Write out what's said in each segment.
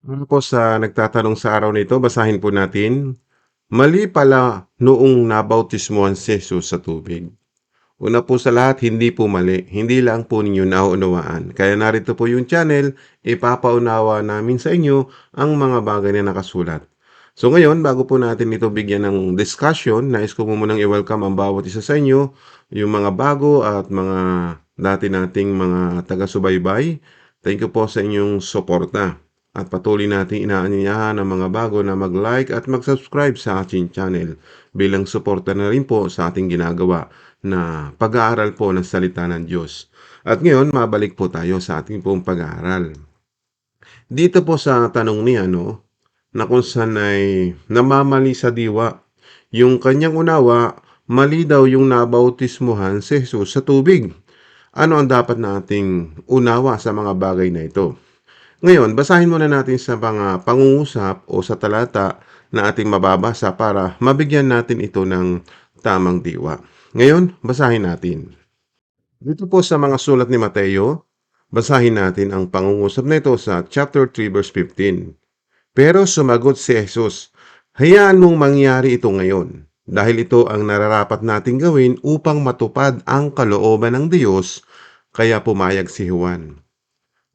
Ano po sa nagtatanong sa araw na ito, basahin po natin. Mali pala noong nabautismuhan si Jesus sa tubig. Una po sa lahat, hindi po mali. Hindi lang po ninyo nauunawaan. Kaya narito po yung channel, ipapaunawa namin sa inyo ang mga bagay na nakasulat. So ngayon, bago po natin ito bigyan ng discussion, nais ko munang i-welcome ang bawat isa sa inyo, yung mga bago at mga dati nating mga taga-subaybay. Thank you po sa inyong suporta. At patuloy nating inaanyayahan ang mga bago na mag-like at mag-subscribe sa ating channel bilang suporta na rin po sa ating ginagawa na pag-aaral po ng salita ng Diyos. At ngayon, mabalik po tayo sa ating pong pag-aaral. Dito po sa tanong ni ano, na kung saan ay namamali sa diwa, yung kanyang unawa, mali daw yung nabautismuhan si Jesus sa tubig. Ano ang dapat nating unawa sa mga bagay na ito? Ngayon, basahin muna natin sa mga pangungusap o sa talata na ating mababasa para mabigyan natin ito ng tamang diwa. Ngayon, basahin natin. Dito po sa mga sulat ni Mateo, basahin natin ang pangungusap na ito sa chapter 3 verse 15. Pero sumagot si Jesus, Hayaan mong mangyari ito ngayon, dahil ito ang nararapat nating gawin upang matupad ang kalooban ng Diyos, kaya pumayag si Juan.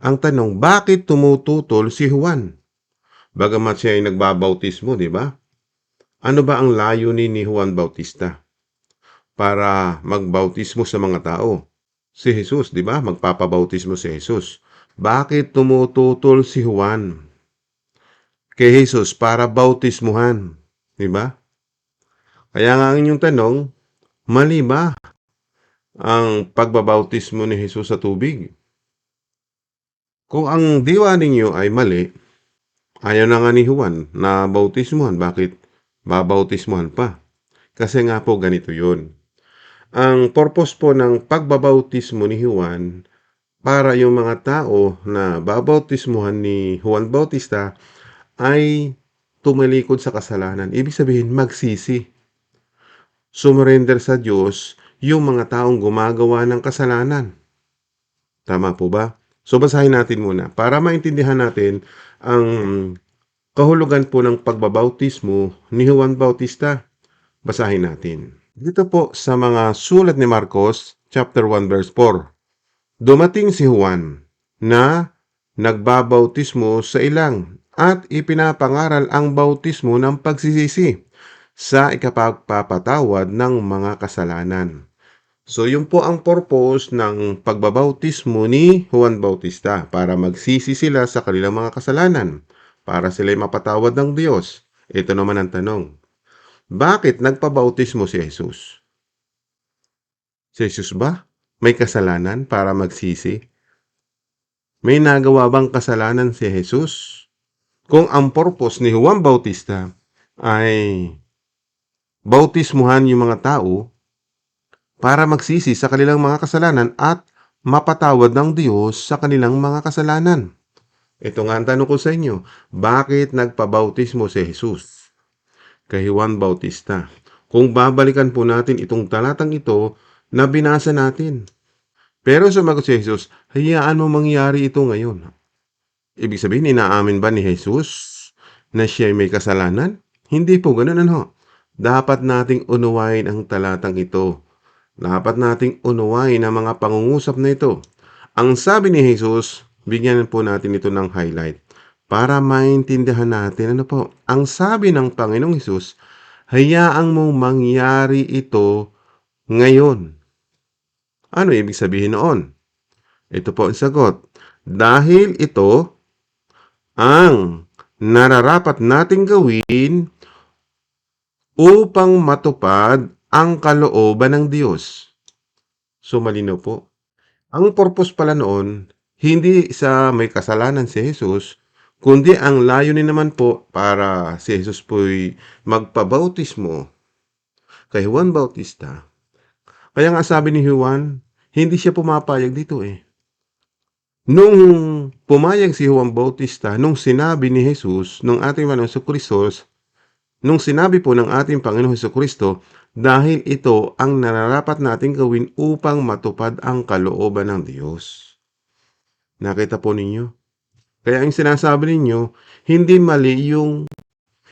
Ang tanong, bakit tumututol si Juan? Bagamat siya ay nagbabautismo, di ba? Ano ba ang layunin ni Juan Bautista? Para magbautismo sa mga tao. Si Jesus, di ba? Magpapabautismo si Jesus. Bakit tumututol si Juan? Kay Jesus para bautismuhan, di ba? Kaya nga ang inyong tanong, mali ba ang pagbabautismo ni Jesus sa tubig? Kung ang diwa ninyo ay mali, ayaw na nga ni Juan na bautismuhan. Bakit babautismuhan pa? Kasi nga po ganito yun. Ang purpose po ng pagbabautismo ni Juan para yung mga tao na babautismuhan ni Juan Bautista ay tumalikod sa kasalanan. Ibig sabihin, magsisi. Sumurrender sa Diyos yung mga taong gumagawa ng kasalanan. Tama po ba? So basahin natin muna para maintindihan natin ang kahulugan po ng pagbabautismo ni Juan Bautista. Basahin natin. Dito po sa mga sulat ni Marcos, chapter 1 verse 4. Dumating si Juan na nagbabautismo sa ilang at ipinapangaral ang bautismo ng pagsisisi sa ikapagpapatawad ng mga kasalanan. So, yun po ang purpose ng pagbabautismo ni Juan Bautista para magsisi sila sa kanilang mga kasalanan, para sila'y mapatawad ng Diyos. Ito naman ang tanong. Bakit nagpabautismo si Jesus? Si Jesus ba? May kasalanan para magsisi? May nagawa bang kasalanan si Jesus? Kung ang purpose ni Juan Bautista ay bautismuhan yung mga tao para magsisi sa kanilang mga kasalanan at mapatawad ng Diyos sa kanilang mga kasalanan. Ito nga ang tanong ko sa inyo, bakit nagpabautismo si Jesus? Kay Juan Bautista. Kung babalikan po natin itong talatang ito na binasa natin. Pero sumagot si Jesus, hayaan mo mangyari ito ngayon. Ibig sabihin, inaamin ba ni Jesus na siya may kasalanan? Hindi po ganun ano. Dapat nating unawain ang talatang ito. Dapat nating unawain ang mga pangungusap na ito. Ang sabi ni Jesus, bigyan po natin ito ng highlight para maintindihan natin ano po. Ang sabi ng Panginoong Jesus, hayaang mong mangyari ito ngayon. Ano ibig sabihin noon? Ito po ang sagot. Dahil ito ang nararapat nating gawin upang matupad ang kalooban ng Diyos. So malino po. Ang purpose pala noon, hindi sa may kasalanan si Jesus, kundi ang layunin naman po para si Jesus po'y magpabautismo kay Juan Bautista. Kaya nga sabi ni Juan, hindi siya pumapayag dito eh. Nung pumayag si Juan Bautista, nung sinabi ni Jesus, nung ating Panginoon Kristo, nung sinabi po ng ating Panginoon Kristo, dahil ito ang nararapat nating gawin upang matupad ang kalooban ng Diyos. Nakita po ninyo? Kaya ang sinasabi ninyo, hindi mali yung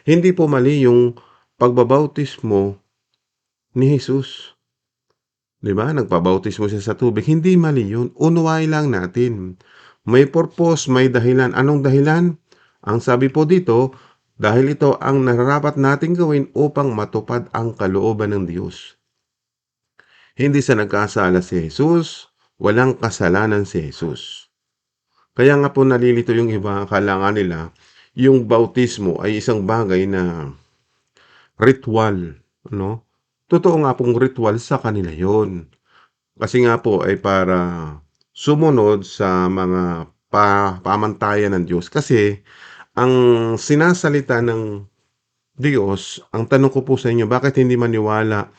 hindi po mali yung pagbabautismo ni Jesus. 'Di ba? Nagpabautismo siya sa tubig. Hindi mali yun. Unawain lang natin. May purpose, may dahilan. Anong dahilan? Ang sabi po dito, dahil ito ang nararapat nating gawin upang matupad ang kalooban ng Diyos. Hindi sa nagkasala si Jesus, walang kasalanan si Jesus. Kaya nga po nalilito yung iba, akala nga nila, yung bautismo ay isang bagay na ritual, no? Totoo nga pong ritual sa kanila yon. Kasi nga po ay para sumunod sa mga pa pamantayan ng Diyos. Kasi ang sinasalita ng Diyos, ang tanong ko po sa inyo, bakit hindi maniwala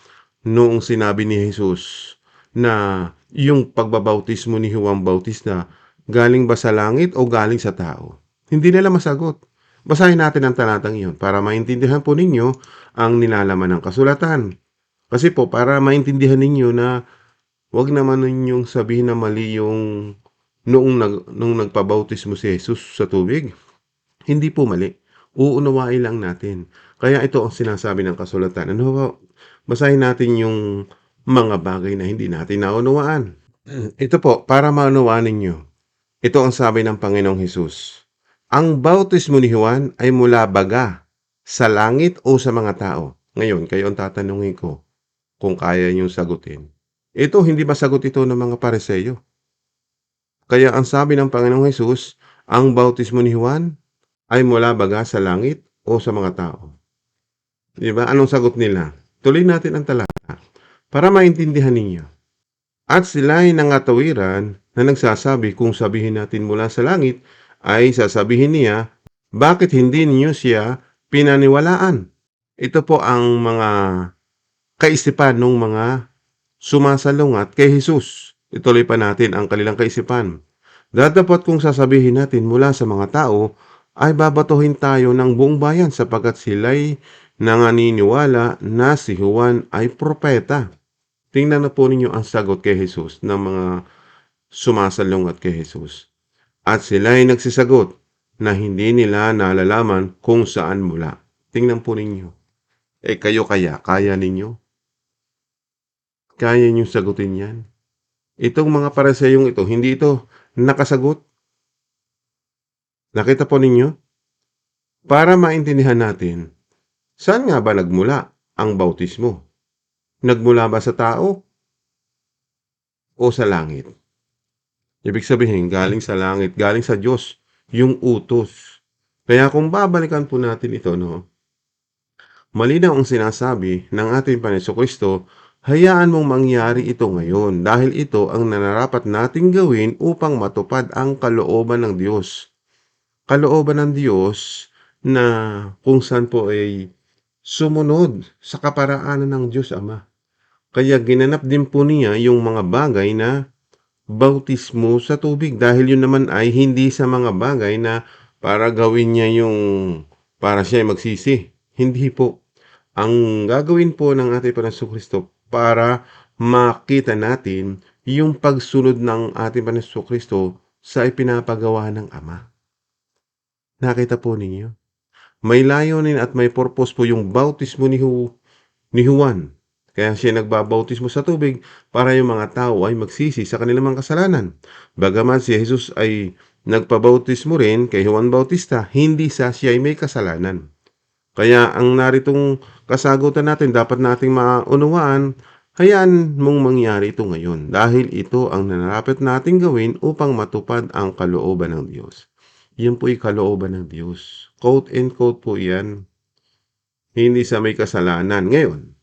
noong sinabi ni Jesus na yung pagbabautismo ni Juan Bautista galing ba sa langit o galing sa tao? Hindi nila masagot. Basahin natin ang talatang iyon para maintindihan po ninyo ang nilalaman ng kasulatan. Kasi po, para maintindihan ninyo na wag naman ninyong sabihin na mali yung noong, nag, noong nagpabautismo si Jesus sa tubig. Hindi po mali. Uunawain lang natin. Kaya ito ang sinasabi ng kasulatan. Ano ba? Basahin natin yung mga bagay na hindi natin naunawaan. Ito po, para maunawaan ninyo. Ito ang sabi ng Panginoong Hesus. Ang bautismo ni Juan ay mula baga sa langit o sa mga tao. Ngayon, kayo ang tatanungin ko kung kaya niyong sagutin. Ito, hindi masagot ito ng mga pareseyo. Kaya ang sabi ng Panginoong Hesus, ang bautismo ni Juan ay mula baga sa langit o sa mga tao. Di ba? Anong sagot nila? Tuloy natin ang talata para maintindihan ninyo. At sila ay nangatawiran na nagsasabi kung sabihin natin mula sa langit ay sasabihin niya, bakit hindi niyo siya pinaniwalaan? Ito po ang mga kaisipan ng mga sumasalungat kay Jesus. Ituloy pa natin ang kanilang kaisipan. Dadapat kung sasabihin natin mula sa mga tao, ay babatuhin tayo ng buong bayan sapagkat sila'y nanganiniwala na si Juan ay propeta. Tingnan na po ninyo ang sagot kay Jesus ng mga sumasalungat kay Jesus. At sila ay nagsisagot na hindi nila nalalaman kung saan mula. Tingnan po ninyo. Eh kayo kaya, kaya ninyo? Kaya niyo sagutin yan? Itong mga pareseyong ito, hindi ito nakasagot. Nakita po ninyo? Para maintindihan natin, saan nga ba nagmula ang bautismo? Nagmula ba sa tao o sa langit? Ibig sabihin, galing sa langit, galing sa Diyos, yung utos. Kaya kung babalikan po natin ito, no, malinaw ang sinasabi ng ating Panginoon Kristo, hayaan mong mangyari ito ngayon dahil ito ang nanarapat nating gawin upang matupad ang kalooban ng Diyos. Kalooban ng Diyos na kung saan po ay sumunod sa kaparaanan ng Diyos Ama. Kaya ginanap din po niya yung mga bagay na bautismo sa tubig dahil yun naman ay hindi sa mga bagay na para gawin niya yung para siya ay magsisi. Hindi po. Ang gagawin po ng ating Panginoon Kristo para makita natin yung pagsunod ng ating Panginoon Kristo sa ipinapagawa ng Ama. Nakita po ninyo? May layunin at may purpose po yung bautismo ni, Hu, ni Juan. Kaya siya nagbabautismo sa tubig para yung mga tao ay magsisi sa kanilang mga kasalanan. Bagaman si Jesus ay nagpabautismo rin kay Juan Bautista, hindi sa siya ay may kasalanan. Kaya ang naritong kasagutan natin, dapat nating maunawaan, hayaan mong mangyari ito ngayon dahil ito ang nanarapit nating gawin upang matupad ang kalooban ng Diyos. Yan po'y kalooban ng Diyos. Quote and quote po yan. Hindi sa may kasalanan. Ngayon,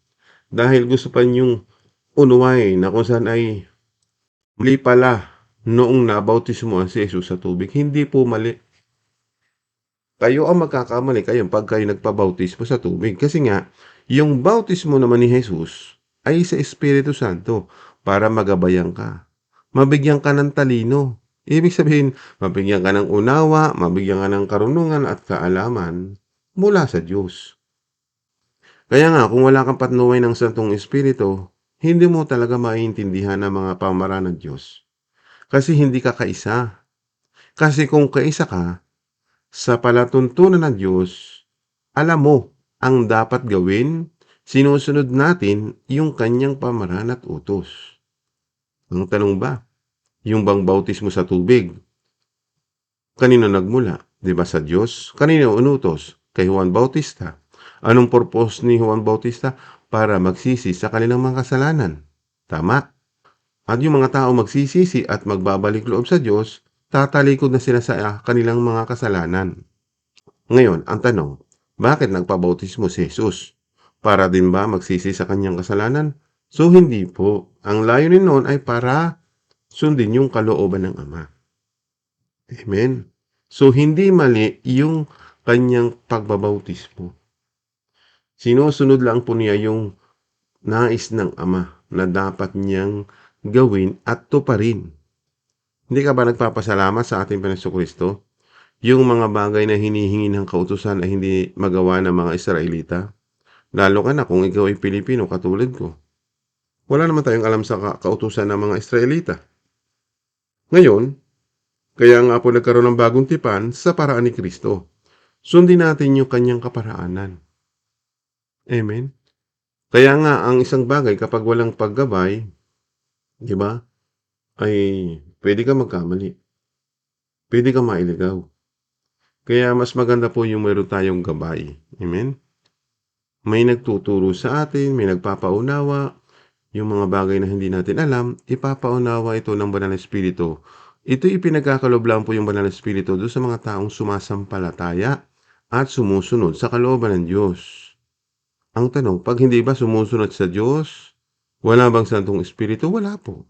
dahil gusto pa niyong unuway na kung saan ay mali pala noong nabautismo ang si Jesus sa tubig. Hindi po mali. Kayo ang magkakamali kayo pag kayo nagpabautismo sa tubig. Kasi nga, yung bautismo naman ni Jesus ay sa Espiritu Santo para magabayan ka. Mabigyan ka ng talino. Ibig sabihin, mabigyan ka ng unawa, mabigyan ka ng karunungan at kaalaman mula sa Diyos. Kaya nga, kung wala kang patnuway ng Santong Espiritu, hindi mo talaga maiintindihan ang mga pamaraan ng Diyos. Kasi hindi ka kaisa. Kasi kung kaisa ka, sa palatuntunan ng Diyos, alam mo ang dapat gawin, sinusunod natin yung kanyang pamaraan at utos. Ang tanong ba, yung bang bautismo sa tubig, kanino nagmula? Di ba sa Diyos? Kanino unutos? Kay Juan Bautista. Anong purpose ni Juan Bautista? Para magsisi sa kanilang mga kasalanan. Tama. At yung mga tao magsisisi at magbabalik loob sa Diyos, tatalikod na sila sa ah, kanilang mga kasalanan. Ngayon, ang tanong, bakit nagpabautismo si Jesus? Para din ba magsisi sa kanyang kasalanan? So, hindi po. Ang layunin noon ay para sundin yung kalooban ng Ama. Amen. So, hindi mali yung kanyang pagbabautismo. Sinusunod lang po niya yung nais ng Ama na dapat niyang gawin at tuparin. Hindi ka ba nagpapasalamat sa ating Panginoon Kristo? Yung mga bagay na hinihingi ng kautusan ay hindi magawa ng mga Israelita? Lalo ka na kung ikaw ay Pilipino katulad ko. Wala naman tayong alam sa ka- kautusan ng mga Israelita. Ngayon, kaya nga po nagkaroon ng bagong tipan sa paraan ni Kristo. Sundin natin yung kanyang kaparaanan. Amen? Kaya nga, ang isang bagay kapag walang paggabay, di ba, ay pwede ka magkamali. Pwede ka mailigaw. Kaya mas maganda po yung meron tayong gabay. Amen? May nagtuturo sa atin, may nagpapaunawa, yung mga bagay na hindi natin alam, ipapaunawa ito ng Banal na Espiritu. Ito ipinagkakalob lang po yung Banal na Espiritu doon sa mga taong sumasampalataya at sumusunod sa kalooban ng Diyos. Ang tanong, pag hindi ba sumusunod sa Diyos, wala bang Santong Espiritu? Wala po.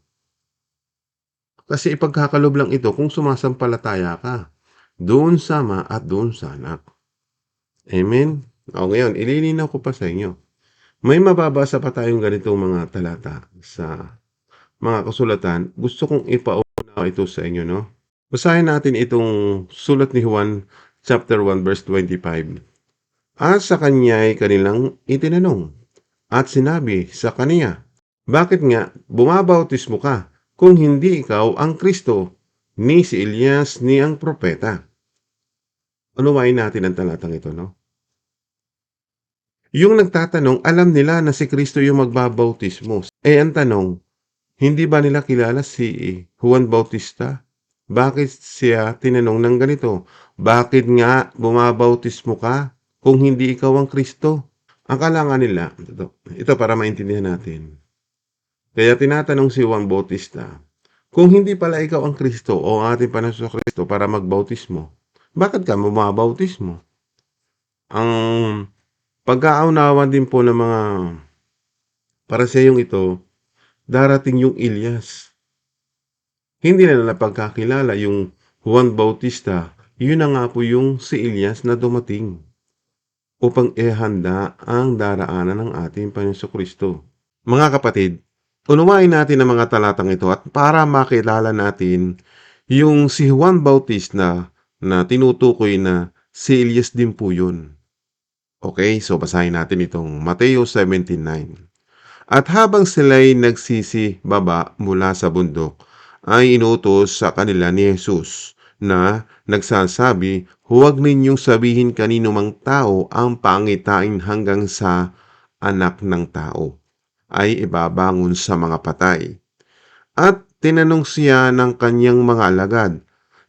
Kasi ipagkakalob lang ito kung sumasampalataya ka. Doon sa ama at doon sa anak. Amen? O ngayon, ililinaw ko pa sa inyo. May mababasa pa tayong ganitong mga talata sa mga kasulatan. Gusto kong ipaunawa ito sa inyo, no? Basahin natin itong sulat ni Juan chapter 1 verse 25. At sa kanya'y kanilang itinanong at sinabi sa kaniya, Bakit nga bumabautismo ka kung hindi ikaw ang Kristo, ni si Elias, ni ang propeta? Unawain natin ang talatang ito, no? Yung nagtatanong, alam nila na si Kristo yung magbabautismo. Eh, ang tanong, hindi ba nila kilala si Juan Bautista? Bakit siya tinanong ng ganito? Bakit nga bumabautismo ka kung hindi ikaw ang Kristo? Ang kalangan nila, ito, ito para maintindihan natin. Kaya tinatanong si Juan Bautista, kung hindi pala ikaw ang Kristo o ang ating sa Kristo para magbautismo, bakit ka bumabautismo? Ang pagkaunawa din po ng mga yung ito, darating yung Elias. Hindi na napagkakilala yung Juan Bautista, yun na nga po yung si Elias na dumating upang ihanda ang daraanan ng ating Panginoon Kristo. Mga kapatid, unawain natin ang mga talatang ito at para makilala natin yung si Juan Bautista na tinutukoy na si Elias din po yun. Okay, so basahin natin itong Mateo 17.9. At habang sila'y nagsisi baba mula sa bundok, ay inutos sa kanila ni Jesus na nagsasabi, huwag ninyong sabihin kanino mang tao ang pangitain hanggang sa anak ng tao ay ibabangon sa mga patay. At tinanong siya ng kanyang mga alagad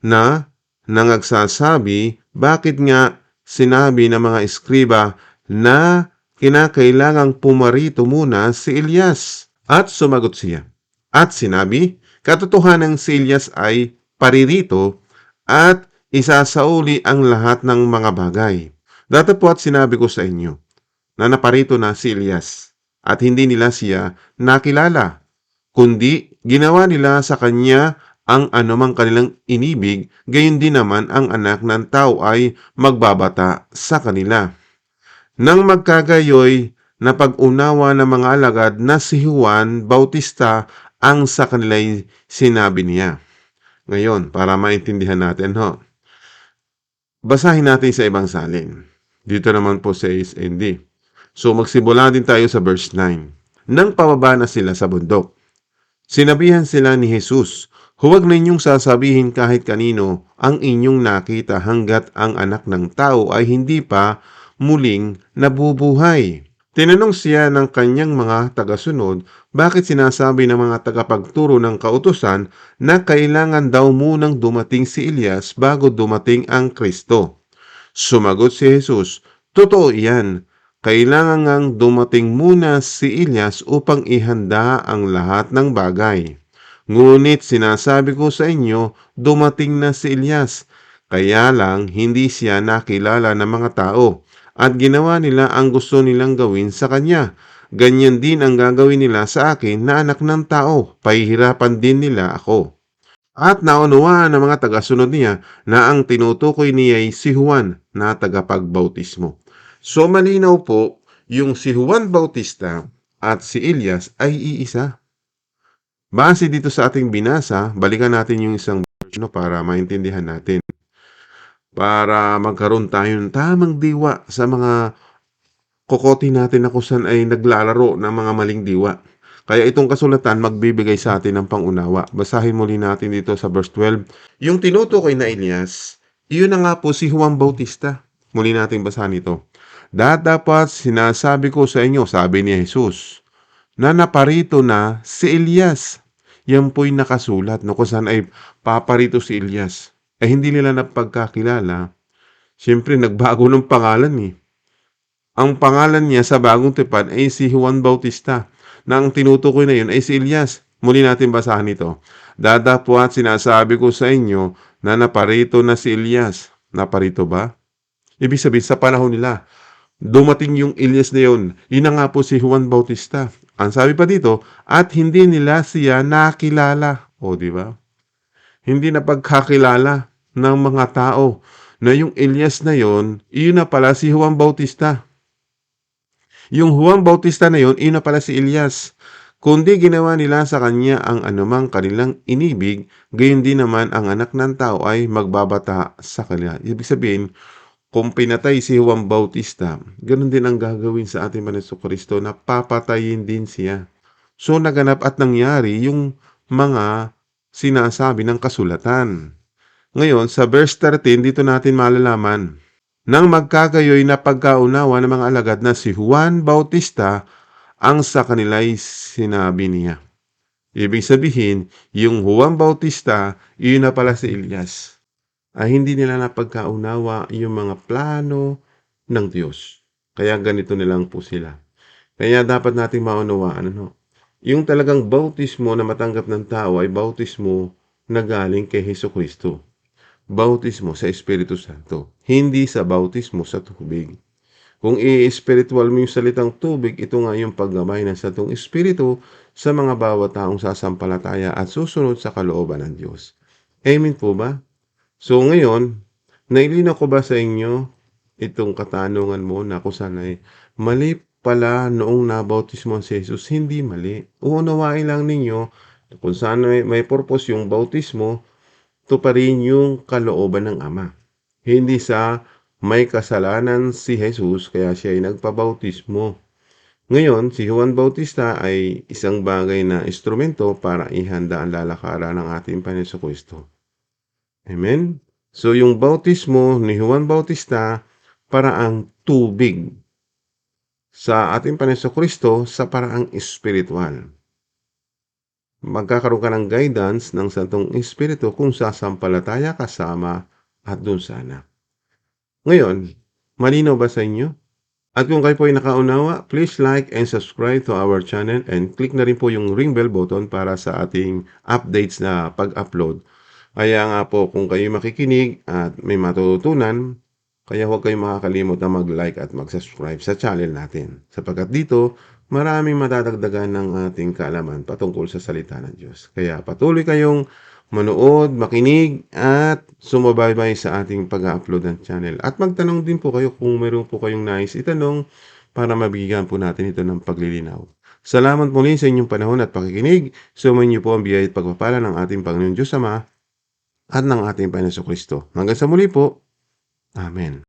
na nangagsasabi, bakit nga sinabi ng mga eskriba na kinakailangang pumarito muna si Elias? At sumagot siya. At sinabi, katotohanan si Elias ay paririto at isasauli ang lahat ng mga bagay. Dati po at sinabi ko sa inyo na naparito na si Elias at hindi nila siya nakilala, kundi ginawa nila sa kanya ang anumang kanilang inibig, gayon din naman ang anak ng tao ay magbabata sa kanila. Nang magkagayoy, napag-unawa ng mga alagad na si Juan Bautista ang sa kanila'y sinabi niya. Ngayon, para maintindihan natin, ho. Basahin natin sa ibang salin. Dito naman po sa ASND. So magsimula din tayo sa verse 9. Nang pababa na sila sa bundok, sinabihan sila ni Jesus, Huwag ninyong sasabihin kahit kanino ang inyong nakita hanggat ang anak ng tao ay hindi pa muling nabubuhay. Tinanong siya ng kanyang mga tagasunod bakit sinasabi ng mga tagapagturo ng kautusan na kailangan daw munang dumating si Elias bago dumating ang Kristo. Sumagot si Jesus, Totoo iyan. Kailangan ngang dumating muna si Elias upang ihanda ang lahat ng bagay. Ngunit sinasabi ko sa inyo, dumating na si Elias. Kaya lang hindi siya nakilala ng mga tao at ginawa nila ang gusto nilang gawin sa kanya. Ganyan din ang gagawin nila sa akin na anak ng tao. Pahihirapan din nila ako. At naunawaan ng mga tagasunod niya na ang tinutukoy niya ay si Juan na tagapagbautismo. So malinaw po, yung si Juan Bautista at si Elias ay iisa. Base dito sa ating binasa, balikan natin yung isang verse no, para maintindihan natin. Para magkaroon tayo ng tamang diwa sa mga kokoti natin na kung saan ay naglalaro ng mga maling diwa. Kaya itong kasulatan magbibigay sa atin ng pangunawa. Basahin muli natin dito sa verse 12. Yung tinutukoy na Elias, iyon na nga po si Juan Bautista. Muli natin basahin ito. Dadapat sinasabi ko sa inyo, sabi ni Jesus, na naparito na si Elias. Yan po'y nakasulat no, kung saan ay paparito si Elias. Eh hindi nila napagkakilala. Siyempre, nagbago ng pangalan eh. Ang pangalan niya sa bagong tipan ay si Juan Bautista na ang tinutukoy na yun ay si Elias. Muli natin basahan ito. Dadapuat sinasabi ko sa inyo na naparito na si Elias. Naparito ba? Ibig sabihin sa panahon nila, dumating yung Elias na yun. Yun na nga po si Juan Bautista. Ang sabi pa dito, at hindi nila siya nakilala. O, di ba? Hindi na pagkakilala ng mga tao na yung Elias na yon, iyon na pala si Juan Bautista. Yung Juan Bautista na yon, iyon na pala si Elias. Kundi ginawa nila sa kanya ang anumang kanilang inibig, gayon din naman ang anak ng tao ay magbabata sa kanila. Ibig sabihin, kung pinatay si Juan Bautista, ganun din ang gagawin sa ating Panginoon Kristo na papatayin din siya. So naganap at nangyari yung mga sinasabi ng kasulatan. Ngayon, sa verse 13, dito natin malalaman, nang magkagayoy na pagkaunawa ng mga alagad na si Juan Bautista ang sa kanila'y sinabi niya. Ibig sabihin, yung Juan Bautista, yun na pala si Elias. Ay hindi nila napagkaunawa yung mga plano ng Diyos. Kaya ganito nilang po sila. Kaya dapat nating maunawaan, ano, yung talagang bautismo na matanggap ng tao ay bautismo na galing kay Heso Kristo. Bautismo sa Espiritu Santo, hindi sa bautismo sa tubig. Kung i-spiritual mo yung salitang tubig, ito nga yung paggamay ng satong Espiritu sa mga bawat taong sasampalataya at susunod sa kalooban ng Diyos. Amen po ba? So ngayon, nailinaw ko ba sa inyo itong katanungan mo na kung saan ay mali pala noong nabautismo si Jesus, hindi mali. Uunawain lang ninyo kung saan may, may purpose yung bautismo, to pa rin yung kalooban ng Ama. Hindi sa may kasalanan si Jesus kaya siya ay nagpabautismo. Ngayon, si Juan Bautista ay isang bagay na instrumento para ihanda ang lalakaran ng ating Panginoon Kristo. Amen? So, yung bautismo ni Juan Bautista para ang tubig sa ating Panginoon Kristo sa paraang espiritual. Magkakaroon ka ng guidance ng Santong Espiritu kung sasampalataya kasama at dun sana. Ngayon, malinaw ba sa inyo? At kung kayo po ay nakaunawa, please like and subscribe to our channel and click na rin po yung ring bell button para sa ating updates na pag-upload. Kaya nga po kung kayo makikinig at may matutunan, kaya huwag kayong makakalimot na mag-like at mag-subscribe sa channel natin. Sapagkat dito, maraming matadagdagan ng ating kaalaman patungkol sa salita ng Diyos. Kaya patuloy kayong manood, makinig, at sumabaybay sa ating pag-upload ng channel. At magtanong din po kayo kung meron po kayong nais itanong para mabigyan po natin ito ng paglilinaw. Salamat muli sa inyong panahon at pakikinig. Sumayin niyo po ang biyaya at pagpapala ng ating Panginoon Diyos Ama at ng ating Panginoon Kristo. Hanggang sa muli po. Amen.